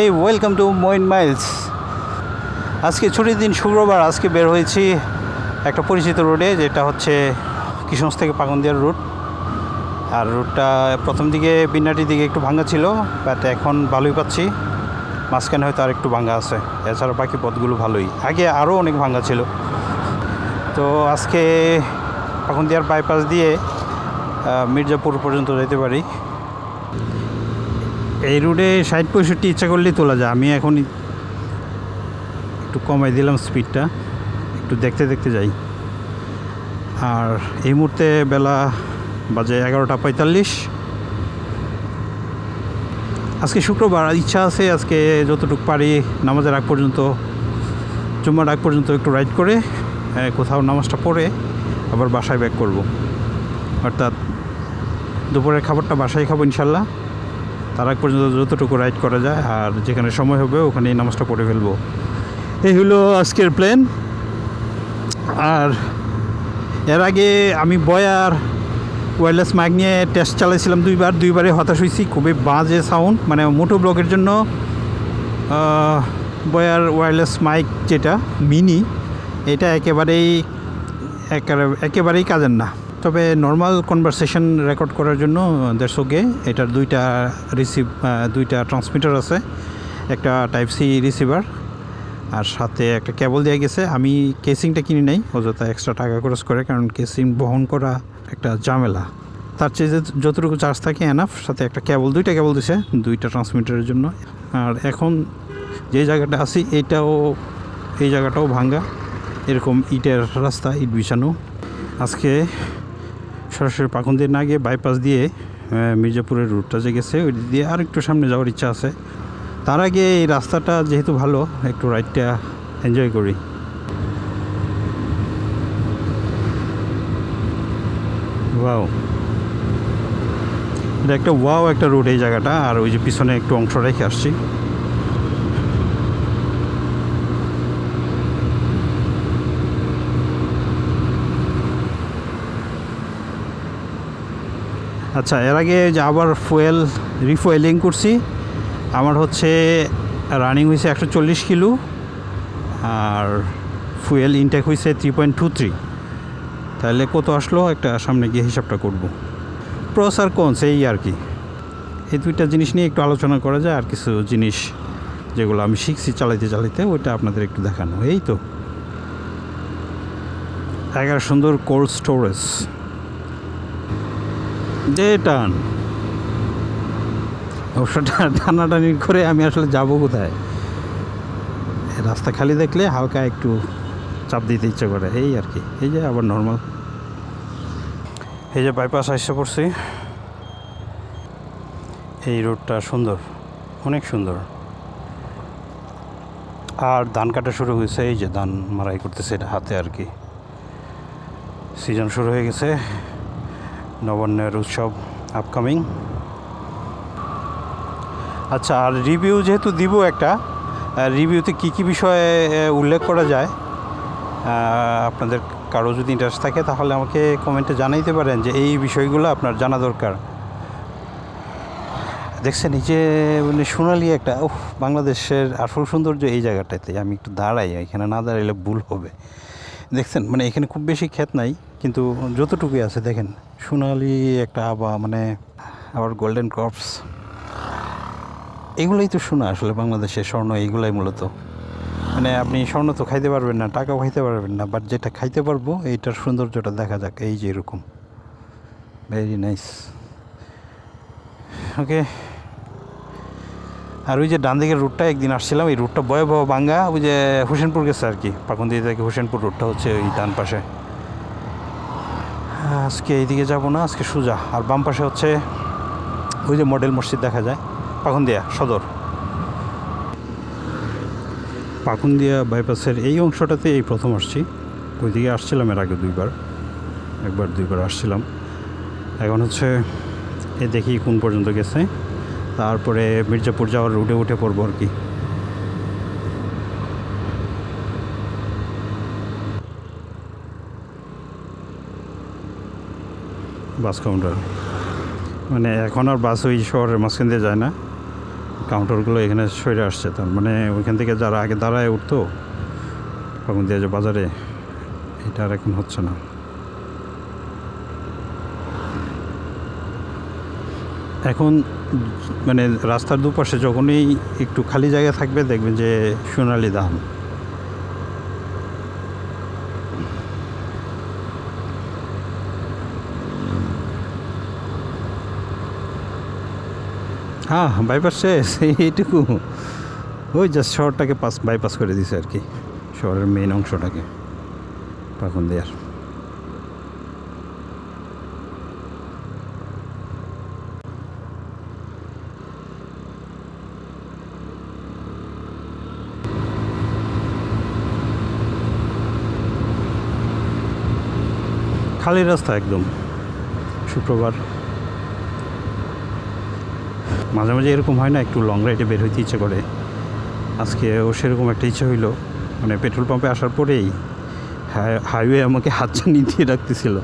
এই welcome to Moeen Miles আজকে ছুটির দিন, শুক্রবার, আজকে বের হয়েছি একটা পরিচিত রোডে, যেটা হচ্ছে কিশোরগঞ্জ থেকে পাগন্দিয়ার রুট আর রুটটা প্রথম দিকে বিন্নাটির দিকে একটু ভাঙা ছিল বাট এখন ভালোই পাচ্ছি। মাঝখানে হয়তো আর একটু ভাঙা আছে। এছাড়া বাকি পথগুলো ভালোই। আগে আরও অনেক ভাঙা ছিল। তো আজকে পাখন্দিয়ার বাইপাস দিয়ে মির্জাপুর পর্যন্ত যেতে পারি। এই রুটে ষাট পঁয়ষট্টি ইচ্ছা করলেই তোলা যায়। আমি এখন একটু কমাই দিলাম স্পিডটা একটু দেখতে দেখতে যাই। আর এই মুহূর্তে বেলা বাজে এগারোটা পঁয়তাল্লিশ। আজকে শুক্রবার ইচ্ছা আছে আজকে যতটুকু পারি নামাজের আগ পর্যন্ত জুম্মার আগ পর্যন্ত একটু রাইড করে আহ, কোথাও নামাজটা পড়ে আবার বাসায় ব্যাক করব। অর্থাৎ দুপুরের খাবারটা বাসায় খাব ইনশাল্লাহ। তার আগ পর্যন্ত যতটুকু রাইড করা যায় আর যেখানে সময় হবে ওখানেই নামাজটা পড়ে ফেলব। এই হলো আজকের প্ল্যান আর এর আগে আমি বয়ার ওয়্যারলেস মাইক নিয়ে টেস্ট চালাইছিলাম দুইবার, দুইবারে হতাশ হয়েছি খুবই বাজে সাউন্ড মানে মোটো ব্লকের জন্য বয়ার ওয়্যারলেস মাইক যেটা মিনি এটা একেবারেই, একেবারে- একেবারেই কাজের না। তবে নর্মাল কনভারসেশন রেকর্ড করার জন্য দেড়শো দেড়শোকে এটার দুইটা রিসিভ দুইটা ট্রান্সমিটার আছে, একটা টাইপ সি রিসিভার আর সাথে একটা কেবল দেওয়া গেছে। আমি কেসিংটা কিনি নাই অযথা এক্সট্রা টাকা খরচ করে, কারণ কেসিং বহন করা একটা ঝামেলা। তার চেয়ে যতটুকু চার্জ থাকে এনাফ সাথে একটা কেবল দুইটা কেবল দিছে, দুইটা ট্রান্সমিটারের জন্য। আর এখন যে জায়গাটা আছি, এটাও, এই জায়গাটাও ভাঙ্গা। এরকম ইটের রাস্তা, ইট বিছানো। আজকে সরাসরি দিয়ে না গিয়ে বাইপাস দিয়ে মির্জাপুরের রুটটা যে গেছে, ওই দিয়ে আর একটু সামনে যাওয়ার ইচ্ছা আছে। তার আগে এই রাস্তাটা যেহেতু ভালো, একটু রাইডটা এনজয় করি। ওয়াও এটা একটা ওয়াও একটা রোড এই জায়গাটা, আর ওই যে পিছনে একটু অংশ রেখে আসছি। আচ্ছা এর আগে যে আবার ফুয়েল রিফুয়েলিং করছি, আমার হচ্ছে রানিং হয়েছে একশো চল্লিশ কিলো, আর ফুয়েল ইনটেক হয়েছে থ্রি পয়েন্ট টু থ্রি। তাহলে কত আসলো? একটা সামনে গিয়ে হিসাবটা করব। প্রস আর কনস এই আর কি। এই দুইটা জিনিস নিয়ে একটু আলোচনা করা যায়, আর কিছু জিনিস যেগুলো আমি শিখছি চালাইতে চালাইতে, ওইটা আপনাদের একটু দেখানো। এই তো। এগারো সুন্দর কোল্ড স্টোরেজ যে টান অবশ্যটা টানাটানি করে আমি আসলে যাব কোথায়? রাস্তা খালি দেখলে হালকা একটু চাপ দিতে ইচ্ছে করে। এই আর কি, এই যে আবার নর্মাল এই যে বাইপাস আসছে পড়ছি। এই রোডটা সুন্দর, অনেক সুন্দর। আর ধান কাটা শুরু হয়েছে, এই যে ধান মারাই করতেছে এটা হাতে আর কি। সিজন শুরু হয়ে গেছে। নবান্নের উৎসব আপকামিং আচ্ছা আর রিভিউ যেহেতু দিব একটা রিভিউতে কী কী বিষয়ে উল্লেখ করা যায়? আপনাদের কারও যদি ইন্টারেস্ট থাকে, তাহলে আমাকে কমেন্টে জানাইতে পারেন যে এই বিষয়গুলো আপনার জানা দরকার। দেখছেন যে মানে সোনালি একটা, উফ, বাংলাদেশের আসল সৌন্দর্য এই জায়গাটাতে। আমি একটু দাঁড়াই, এখানে না দাঁড়াইলে ভুল হবে। দেখছেন মানে এখানে খুব বেশি ক্ষেত নাই, কিন্তু যতটুকুই আছে দেখেন, সোনালি একটা আবা মানে আবার গোল্ডেন ক্রপস এগুলোই তো শোনা আসলে বাংলাদেশের স্বর্ণ এইগুলাই মূলত। মানে আপনি স্বর্ণ তো খাইতে পারবেন না, টাকাও খাইতে পারবেন না বাট যেটা খাইতে পারব, এইটার সৌন্দর্যটা দেখা যাক, এই যে এরকম। ভেরি নাইস ওকে আর ওই যে ডান দিকের রুটটা একদিন আসছিলাম, এই রুটটা ভয়াবহ বাঙ্গা ওই যে হোসেনপুর গেছে আর কি পাকুন্দি থেকে হোসেনপুর রুটটা হচ্ছে ওই ডান পাশে। আজকে এইদিকে যাব না, আজকে সোজা। আর বাম পাশে হচ্ছে ওই যে মডেল মসজিদ দেখা যায়, পাকুন্দিয়া সদর। পাকুন্দিয়া বাইপাসের এই অংশটাতে এই প্রথম আসছি। ওইদিকে আসছিলাম এর আগে দুইবার, একবার দুইবার আসছিলাম। এখন হচ্ছে এ দেখি কোন পর্যন্ত গেছে। তারপরে মির্জাপুর যাওয়ার রুটে উঠে পড়ব আর কি। বাস কাউন্টার মানে এখন আর বাস ওই শহরের মাঝখান দিয়ে যায় না। কাউন্টারগুলো এখানে সরে আসছে তার মানে ওইখান থেকে যারা আগে দাঁড়ায় উঠতো, তখন দিয়ে যে বাজারে, এটা আর এখন হচ্ছে না। এখন মানে রাস্তার দুপাশে যখনই একটু খালি জায়গা থাকবে দেখবেন যে সোনালি ধান। হ্যাঁ বাইপাস শেষ এইটুকু। ওই জাস্ট শহরটাকে পাস বাইপাস করে দিছে আর কি। শহরের মেইন অংশটাকে তখন দেয়ার। খালি রাস্তা একদম। শুক্রবার। মাঝে মাঝে এরকম হয় না, একটু লং রাইডে বের হইতে ইচ্ছে করে। আজকেও সেরকম একটা ইচ্ছে হইল। মানে পেট্রোল পাম্পে আসার পরেই হাই- হাইওয়ে আমাকে হাতছানি দিয়ে রাখতেছিল।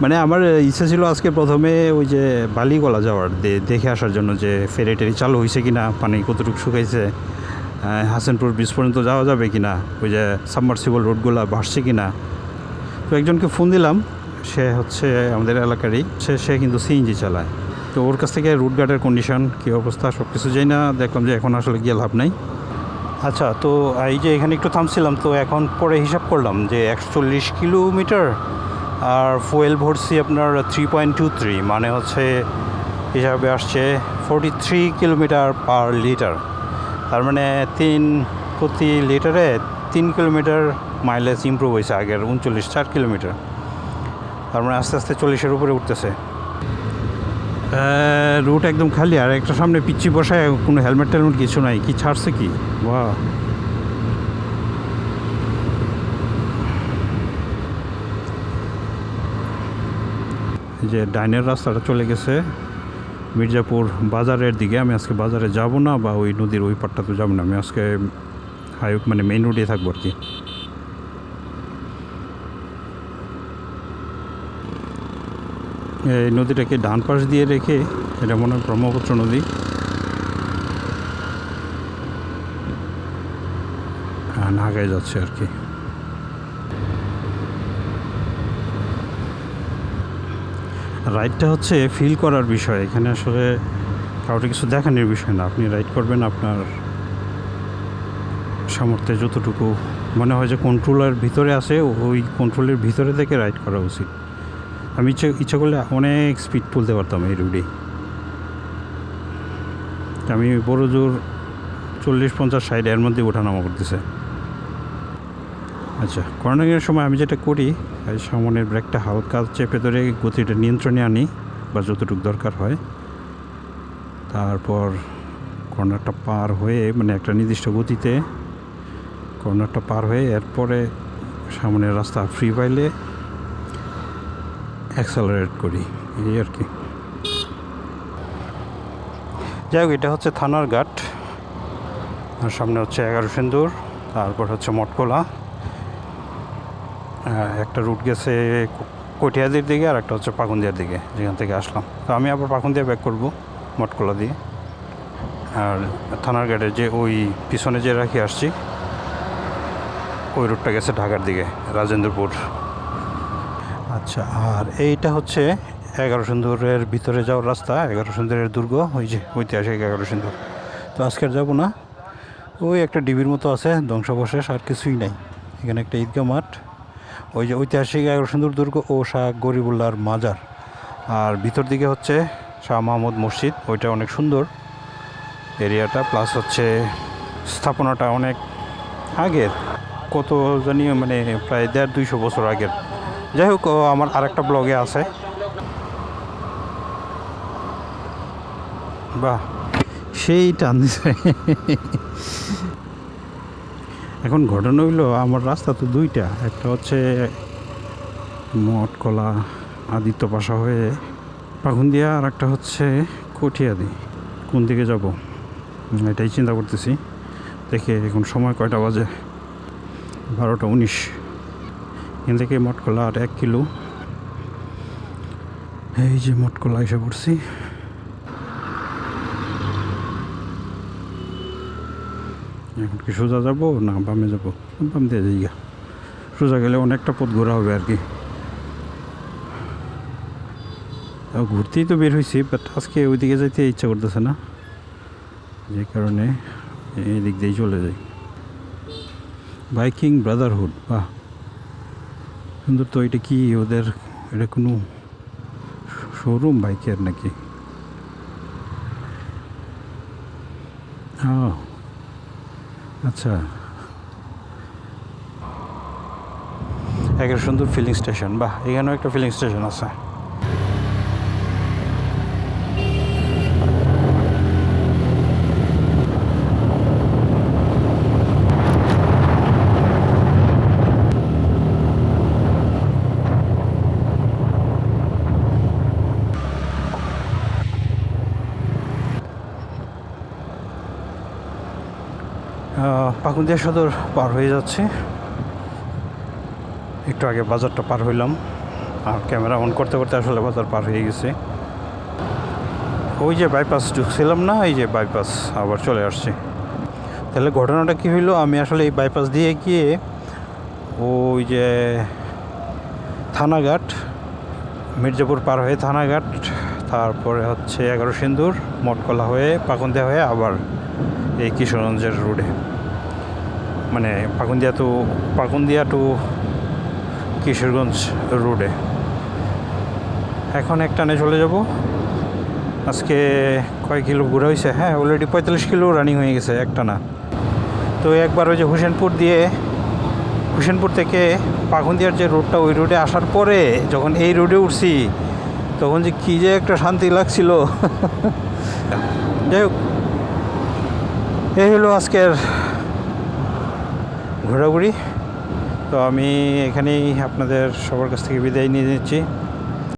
মানে আমার ইচ্ছা ছিল আজকে প্রথমে ওই যে বালিগলা যাওয়ার দেখে আসার জন্য যে ফেরি টেরি চালু হয়েছে কি না পানি কতটুকু শুকাইছে হাসানপুর ব্রিজ পর্যন্ত যাওয়া যাবে কি না ওই যে সাবমার্সিবল রোডগুলো ভাসছে কি না তো একজনকে ফোন দিলাম। সে হচ্ছে আমাদের এলাকারই। সে সে কিন্তু সিএনজি চালায়। তো ওর কাছ থেকে রুট গার্ডের কন্ডিশন কী অবস্থা সব কিছু যাই না। দেখলাম যে এখন আসলে গিয়ে লাভ নাই। আচ্ছা তো এই যে এখানে একটু থামছিলাম, তো এখন পরে হিসাব করলাম যে একশো চল্লিশ কিলোমিটার আর ফুয়েল ভরছি আপনার থ্রি পয়েন্ট টু থ্রি মানে হচ্ছে হিসাবে আসছে forty three kilometre per litre তার মানে তিন প্রতি লিটারে তিন কিলোমিটার মাইলেজ ইমপ্রুভ হয়েছে আগের উনচল্লিশ, চার কিলোমিটার। তার মানে আস্তে আস্তে চল্লিশের উপরে উঠতেছে। রুট একদম খালি আর একটা সামনে পিচ্ছি বসায় কোনো হেলমেট টেলমেট কিছু নাই। কি ছাড়ছে কি? বা যে ডাইনের রাস্তাটা চলে গেছে মির্জাপুর বাজারের দিকে। আমি আজকে বাজারে যাব না বা ওই নদীর ওই পাটটাতে যাব না। আমি আজকে হাই মানে মেইন রোডে থাকব আর কি। এই নদীটাকে ডান পাশ দিয়ে রেখে এটা মনে হয় ব্রহ্মপুত্র নদী। নাগায় যাচ্ছে আর কি। রাইডটা হচ্ছে ফিল করার বিষয়। এখানে আসলে কাউকে কিছু দেখানোর বিষয় না। আপনি রাইড করবেন আপনার সামর্থ্যে যতটুকু মনে হয় যে কন্ট্রোলের ভিতরে আছে, ওই কন্ট্রোলের ভিতরে থেকে রাইড করা উচিত। আমি ইচ্ছে ইচ্ছা করলে অনেক স্পিড তুলতে পারতাম এই রুডে আমি বড় জোর চল্লিশ, পঞ্চাশ, ষাট এর মধ্যে ওঠানামা করতেছে। আচ্ছা কর্নারিংয়ের সময় আমি যেটা করি সামনের ব্রেকটা হালকা চেপে ধরে গতিটা নিয়ন্ত্রণে আনি বা যতটুকু দরকার হয়। তারপর কর্নারটা পার হয়ে মানে একটা নির্দিষ্ট গতিতে কর্নারটা পার হয়ে, এরপরে সামনের রাস্তা ফ্রি পাইলে অ্যাক্সেলারেট করি, এই আর কি। যাই হোক এটা হচ্ছে থানার ঘাট। আর সামনে হচ্ছে এগারো সিন্দুর, তারপর হচ্ছে মটকোলা। একটা রুট গেছে কটিয়াদির দিকে আর একটা হচ্ছে পাকুন্দিয়ার দিকে, যেখান থেকে আসলাম। তো আমি আবার পাকুন্দিয়া ব্যাক করব, মটকোলা দিয়ে। আর থানার ঘাটে যে ওই পিছনে যে রাখি আসছি, ওই রুটটা গেছে ঢাকার দিকে, রাজেন্দ্রপুর। আচ্ছা আর এইটা হচ্ছে এগারো সুন্দরের ভিতরে যাওয়ার রাস্তা, এগারো সুন্দরের দুর্গ, ওই যে ঐতিহাসিক এগারো সুন্দর। তো আজকের যাব না। ওই একটা ডিবির মতো আছে, ধ্বংসাবশেষ, আর কিছুই নাই। এখানে একটা ঈদগাহ মাঠ। ওই যে ঐতিহাসিক এগারো সুন্দর দুর্গ ও শাহ গরিবুল্লাহর মাজার। আর ভিতর দিকে হচ্ছে শাহ মাহমুদ মসজিদ, ওইটা অনেক সুন্দর। এরিয়াটা প্লাস হচ্ছে স্থাপনাটা অনেক আগের। কত জানি মানে প্রায় দেড় দুইশো বছর আগের। যাই হোক আমার আরেকটা ব্লগে আছে। বাহ সেই টান এখন ঘটনা হইল, আমার রাস্তা তো দুইটা। একটা হচ্ছে মঠকলা আদিত্য পাশা হয়ে পাখুন্দিয়া আর একটা হচ্ছে কঠিয়াদি। কোন দিকে যাব? এটাই চিন্তা করতেছি। দেখে এখন সময় কয়টা বাজে? বারোটা উনিশ। এখান থেকে মটকলা আর এক কিলো। এই যে মটকলা এসে পড়ছি এখন কি সোজা যাব না বামে যাব? বাম দিয়ে যাই। সোজা গেলে অনেকটা পথ ঘোরা হবে আর কি। ঘুরতেই তো বের হয়েছি বাট আজকে ওইদিকে যাইতে ইচ্ছা করতেছে না। যে কারণে এই দিক দিয়েই চলে যাই। বাইকিং ব্রাদারহুড বাহ। সুন্দর তো এটা কি ওদের, এটা কোনো শোরুম বাইকের নাকি? আচ্ছা। একটা সুন্দর ফিলিং স্টেশন বা এখানেও একটা ফিলিং স্টেশন আছে। পাকুন্দিয়া সদর পার হয়ে যাচ্ছে। একটু আগে বাজারটা পার হইলাম। আর ক্যামেরা অন করতে করতে আসলে বাজার পার হয়ে গেছে। ওই যে বাইপাস ঢুকছিলাম না, এই যে বাইপাস আবার চলে আসছে। তাহলে ঘটনাটা কি হইল? আমি আসলে এই বাইপাস দিয়ে গিয়ে ওই যে থানাঘাট, মির্জাপুর পার হয়ে থানাঘাট তারপরে হচ্ছে এগারো সিন্দুর মটকলা হয়ে, পাকুন্দিয়া হয়ে আবার এই কিশোরগঞ্জের রোডে। মানে পাকুন্দিয়া টু পাকুন্দিয়া টু কিশোরগঞ্জ রোডে। এখন এক টানে চলে যাব। আজকে কয় কিলো ঘোরা হয়েছে? হ্যাঁ অলরেডি পঁয়তাল্লিশ কিলো রানিং হয়ে গেছে একটা না তো একবার ওই যে হোসেনপুর দিয়ে, হোসেনপুর থেকে পাকুন্দিয়ার যে রোডটা ওই রোডে আসার পরে যখন এই রোডে উঠছি তখন যে কী যে একটা শান্তি লাগছিল। যাই হোক, এই হলো আজকের ঘোরাঘুরি। তো আমি এখানেই আপনাদের সবার কাছ থেকে বিদায় নিয়ে নিচ্ছি।